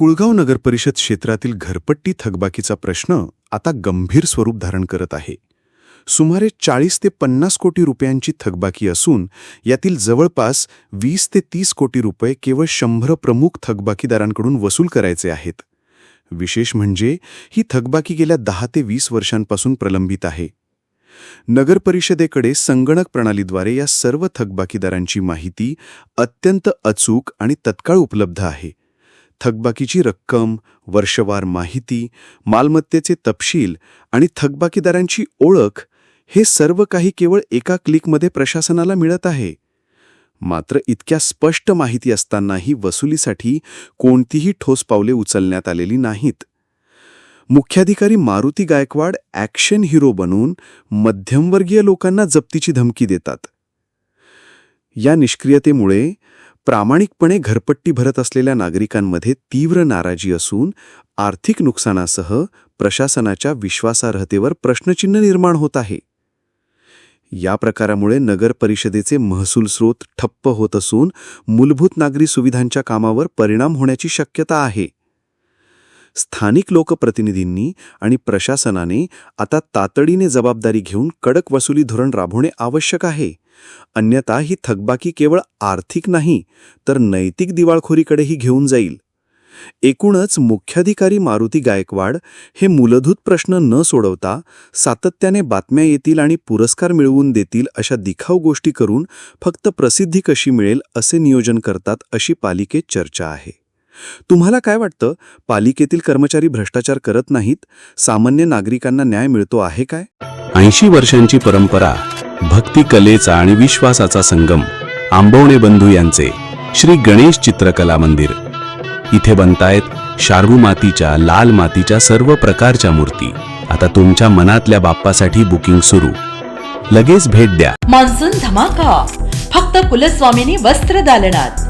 कुळगाव नगर परिषद क्षेत्रातील घरपट्टी थकबाकीचा प्रश्न आता गंभीर स्वरूप धारण करत आहे. सुमारे चाळीस ते पन्नास कोटी रुपयांची थकबाकी असून यातील जवळपास वीस ते तीस कोटी रुपये केवळ शंभर प्रमुख थकबाकीदारांकडून वसूल करायचे आहेत. विशेष म्हणजे ही थकबाकी गेल्या दहा ते वीस वर्षांपासून प्रलंबित आहे. नगर परिषदेकडे संगणक प्रणालीद्वारे या सर्व थकबाकीदारांची माहिती अत्यंत अचूक आणि तत्काळ उपलब्ध आहे. थकबाकीची रक्कम वर्षवार माहिती मालमत्तेचे तपशील आणि थकबाकीदारांची ओळख हे सर्व काही केवळ एका क्लिकमध्ये प्रशासनाला मिळत आहे. मात्र इतक्या स्पष्ट माहिती असतानाही वसुलीसाठी कोणतीही ठोस पावले उचलण्यात आलेली नाहीत. मुख्याधिकारी मारुती गायकवाड ॲक्शन हिरो बनून मध्यमवर्गीय लोकांना जप्तीची धमकी देतात. या निष्क्रियतेमुळे प्रामाणिकपणे घरपट्टी भरत असलेल्या नागरिकांमध्ये तीव्र नाराजी असून आर्थिक नुकसानासह प्रशासनाच्या विश्वासार्हतेवर प्रश्नचिन्ह निर्माण होत आहे. या प्रकारामुळे नगर परिषदेचे महसूल स्रोत ठप्प होत असून मूलभूत नागरी सुविधांच्या कामावर परिणाम होण्याची शक्यता आहे. स्थानिक लोकप्रतिनिधींनी आणि प्रशासनाने आता तातडीने जबाबदारी घेऊन कडक वसुली धोरण राबवणे आवश्यक आहे. अन्यथा ही थकबाकी केवळ आर्थिक नाही तर नैतिक दिवाळखोरीकडेही घेऊन जाईल. एकूणच मुख्याधिकारी मारुती गायकवाड हे मूलभूत प्रश्न न सोडवता सातत्याने बातम्या येतील आणि पुरस्कार मिळवून देतील अशा दिखाऊ गोष्टी करून फक्त प्रसिद्धी कशी मिळेल असे नियोजन करतात अशी पालिकेत चर्चा आहे. तुम्हाला काय वाटतं? पालिकेतील कर्मचारी भ्रष्टाचार करत नाहीत? सामान्य नागरिकांना न्याय मिळतो आहे काय? ऐंशी वर्षांची परंपरा भक्ती कलेचा आणि विश्वासाचा संगम आंबवणे बंधू यांचे श्री गणेश चित्रकला मंदिर. इथे बनतायत शार्वू मातीच्या लाल मातीच्या सर्व प्रकारच्या मूर्ती. आता तुमच्या मनातल्या बाप्पासाठी बुकिंग सुरू. लगेच भेट द्या. मान्सून धमाका. फक्त कुलस्वामिनी वस्त्र दालनात.